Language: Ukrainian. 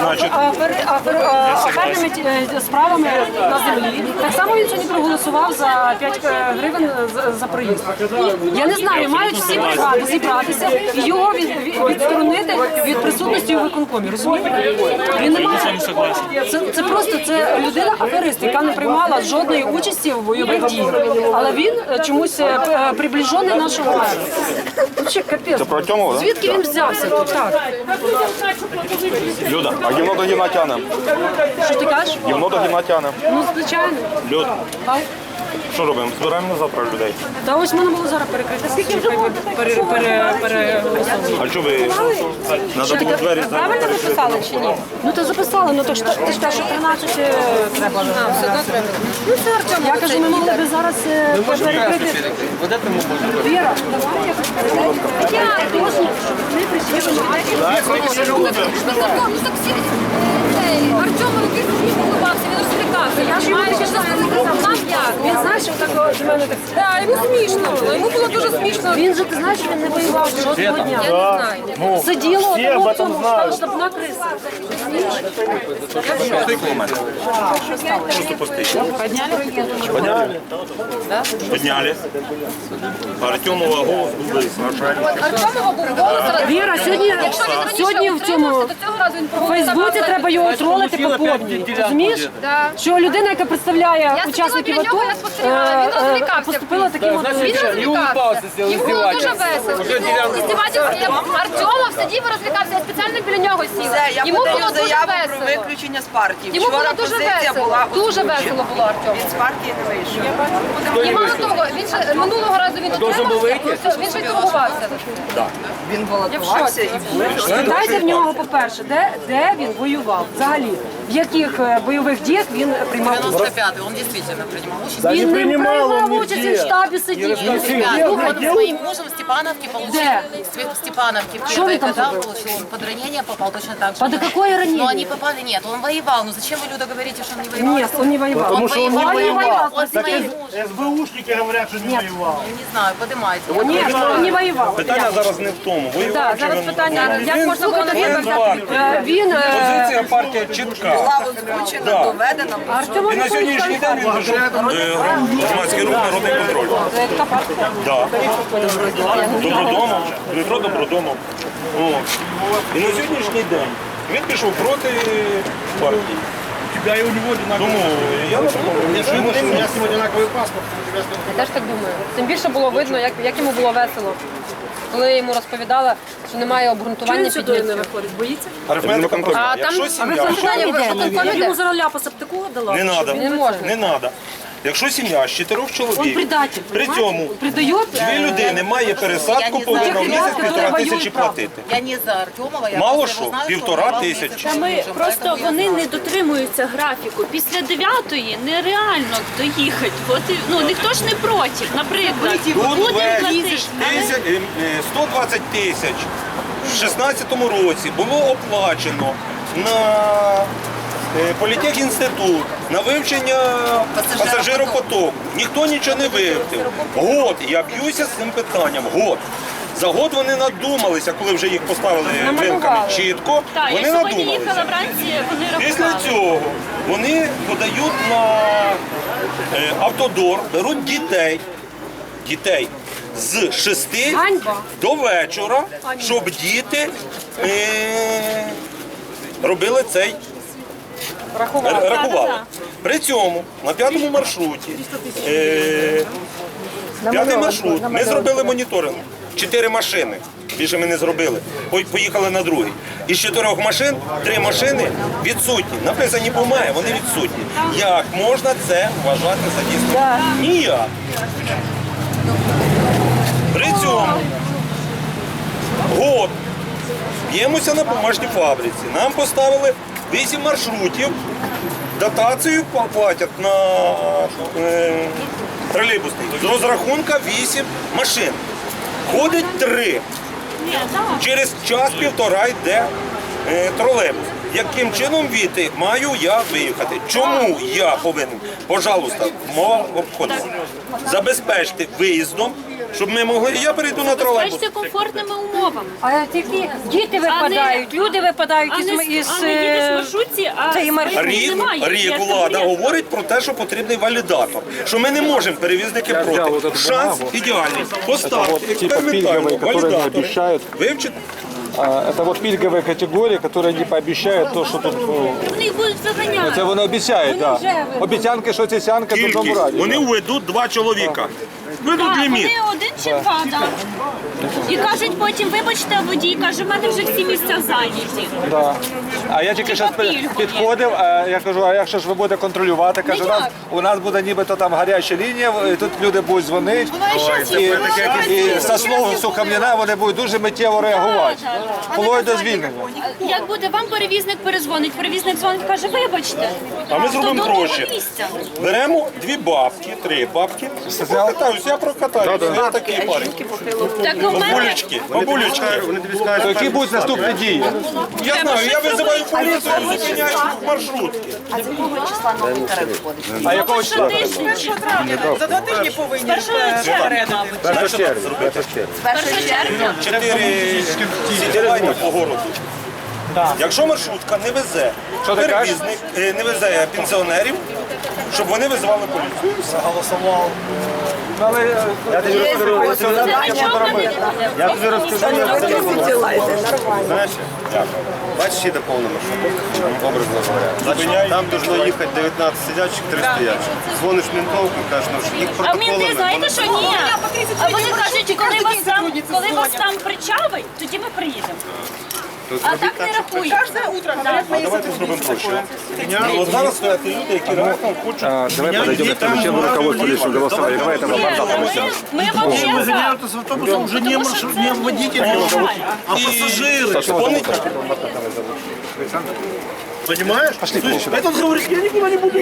Значить- аферними е, справами на землі. Так само він сьогодні проголосував за 5 гривень за- проїзд. Я не знаю, мають всі бригади зібратися і його від, від- відсторонити від присутності у виконкомі. Розумієте? Він не має це, це просто це людина аферист, яка не приймала жодної участі в бойових діях. Але він е, чомусь е, е, приближений нашого мера. Капець. Про Артемова, да? Звідки він взявся тут? Так. Люда, а гівно до гівна тяне. Що ти кажеш? До тяне. Ну, звичайно. Люд, Так. Що робимо? Збираємо на завтра людей. Та ось можна було зараз перекрити. Скільки вже пере, пере, пере, А що ви? Надо було двері Правильно записали чи ні? Ну то записали, ну то ж ти ж кажеш, що 13 е, треба. А, все одно треба. Ну це Артем. Я кажу, ми могли б зараз е, перекрити. Віра, давай якось. Я точно, не причина. Артем руки собі улыбався, він розвлікався. Я ж маю ще нам як. Він знаєш, що так до мене так. Так, йому смішно було, йому було дуже смішно. Він же, ти знаєш, він не воював жодного дня. Я не знаю. Сиділо, тому в цьому штабна криса. Пустий кілометр. Просто пустий. Подняли? Подняли. Артемова голос був. Артемова був голос. Віра, сьогодні, Якщо він раніше сьогодні в цьому утримався, то цього разу він в проголосував. Фейсбуці треба його тролити по повній. Розумієш? Що людина, яка представляє Я учасників біля АТО, нього, я спостерігала, він е, е, розвлікався. поступила таким от Він розвлікався. Йому було дуже весело. Здівательство. Артемов сидів і розвлікався, я спеціально біля нього сів. Я Йому було дуже заяву про весело. виключення з партії. Йому було Вчора дуже позиція була весело. Дуже озвучена. весело було Артему. Він з партії не вийшов. І мало того, він ще минулого разу він отримався, він ще й торгувався. Він балотувався і був. Спитайте в нього, по-перше, де, де він воював взагалі, в яких е, бойових діях він приймав участь. 95-й, он действительно принимал участь. Він не приймав участь, він в штабі сидів. Ребята, он с своим мужем в Степановке получил, Где? в Степановке в Что вы первые там года забыли? получил, он под ранение попал точно так же. Под какое ранение? Но они попали, нет, он воевал, ну зачем вы, Люда, говорите, что он не воевал? Нет, он не воевал. Он воевал, Он не воевал. он с моим мужем, СБУшники говорят, что не воевал. не знаю, поднимайте. Ні, он не воював. Питання зараз не в тому. Воював Так, чи зараз він- питання, як можна було Він партія. Е, Він е, Позиція партія чітка. Була озвучена, Да. доведена. Артему І на сьогоднішній день він вийшов е, громадський рух народний контроль. Яка партія? Да. Добродомов, Дмитро Добродомов. О. І на сьогоднішній день він пішов проти партії. У тебя и у него одинаковый. Тому я У меня с ним- у меня с ним одинаковый паспорт, у тебя с ним теж так думаю. Тим більше було видно, як, як йому було весело. Коли йому розповідали, що немає обґрунтування Він сюди не підняття. виходить, боїться? арифметика. А Якщо там сім'я, питання в виконкомі Я йому зараз ляпа септику дала. не треба, Не можна. не треба. Якщо сім'я з чотирьох Он чоловік, предатель. при понимаете? цьому Предает. дві людини має пересадку, повинна в місяць півтора тисячі платити. Я не за Артемова, я Мало просто що, знаю, півтора тисячі. Та ми мужем, просто я вони не дотримуються графіку. Після дев'ятої нереально доїхати. От і- ну ніхто ж не проти. Наприклад, Тут будемо весь платити. тисяч, е, е, 120 тисяч в 16-му році було оплачено на е, політехінститут, на вивчення пасажиропотоку. Ніхто нічого не вивчив. Год, я б'юся з цим питанням. Год. За год вони надумалися, коли вже їх поставили вилками чітко, Так, вони їхала надумалися. вранці, вони Після цього вони подають на е, автодор, беруть дітей, дітей з 6 Ганьба. до вечора, щоб діти е, робили цей р- рахували. При цьому на п'ятому маршруті е, п'ятий маршрут ми зробили моніторинг. Чотири машини. Більше ми не зробили. Поїхали на другий. Із чотирьох машин три машини відсутні. Написані бумаги, вони відсутні. Як можна це вважати за дійсно? Ніяк. При цьому год б'ємося на бумажній фабриці. Нам поставили 8 маршрутів, дотацію платять на е, тролейбусний. З розрахунка 8 машин. Ходить 3. Через час-півтора йде е, тролейбус. Яким чином віти маю я виїхати? Чому я повинен? Пожалуйста, мова обходить. Забезпечте виїздом, щоб ми могли. Я перейду на тролейбус. Бачите, комфортними умовами. А тільки діти випадають, люди випадають А із, не, із, а не їдеш в е, маршрутці, а це і Рік, немає. рік Я влада говорить про те, що потрібний валідатор, що ми не можемо перевізники проти. Шанс ідеальний. Поставте вот типа пільговий, який не валідатор. обіцяють. Вивчити. Это вот пильговая категория, которая не пообещает то, что тут... ну, Вони будуть заганяти. Це вони обіцяють, да. Обіцянки, що сянка, то Кількість. раді. Вони введуть два чоловіка. Ведуть Так, ліміт. вони один чи два, так. І кажуть потім, вибачте, водій, каже, в мене вже всі місця зайняті. Да. А я тільки що пільгові. підходив, а я кажу, а як же ж ви будете контролювати? Каже, у нас, у нас буде нібито там гаряча лінія, і тут люди будуть дзвонити. І, і со слов Сухомліна вони будуть дуже миттєво реагувати. Вплоть до звільнення. Як буде, вам перевізник перезвонить, перевізник дзвонить, каже, вибачте. А ми зробимо проще. Беремо дві бабки, три бабки. Прокатаюсь, я прокатаюсь. Я такий парень. Так Бабулечки, бабулечки. Які будуть наступні дії? Я знаю, я визиваю поліцію, зупиняю маршрутки. А з якого числа новий тариф входить? А якого числа? За два тижні повинні передати. З першого червня. Чотири сітілайни по городу. Якщо маршрутка не везе Що перевізник, е, не везе пенсіонерів, щоб вони визивали поліцію. Е, я тобі розкажу, Це нічого не буде. я тобі розкажу. Знаешь, бачиш, їде повна маршрутка, образно говоря. Значить, там должно їхати 19 сидячих, 3 стоячих. Дзвониш ментовку, кажеш, ну, їх А протоколами. мінти, знаєте, що ні? А вони кажуть, коли вас там, коли вас там причавить, тоді ми приїдемо. А так не рахують. А давайте зробимо проще. От зараз стоять люди, які реально хочуть. Давай подойдем к тому руководству лишнего голосования. Давай это Ні, ми, ми вообще за. Загоняют с автобусом уже не, маршрут, не водитель, а пассажиры. Вони Понимаешь? Пошли, Этот говорит, я никуда не буду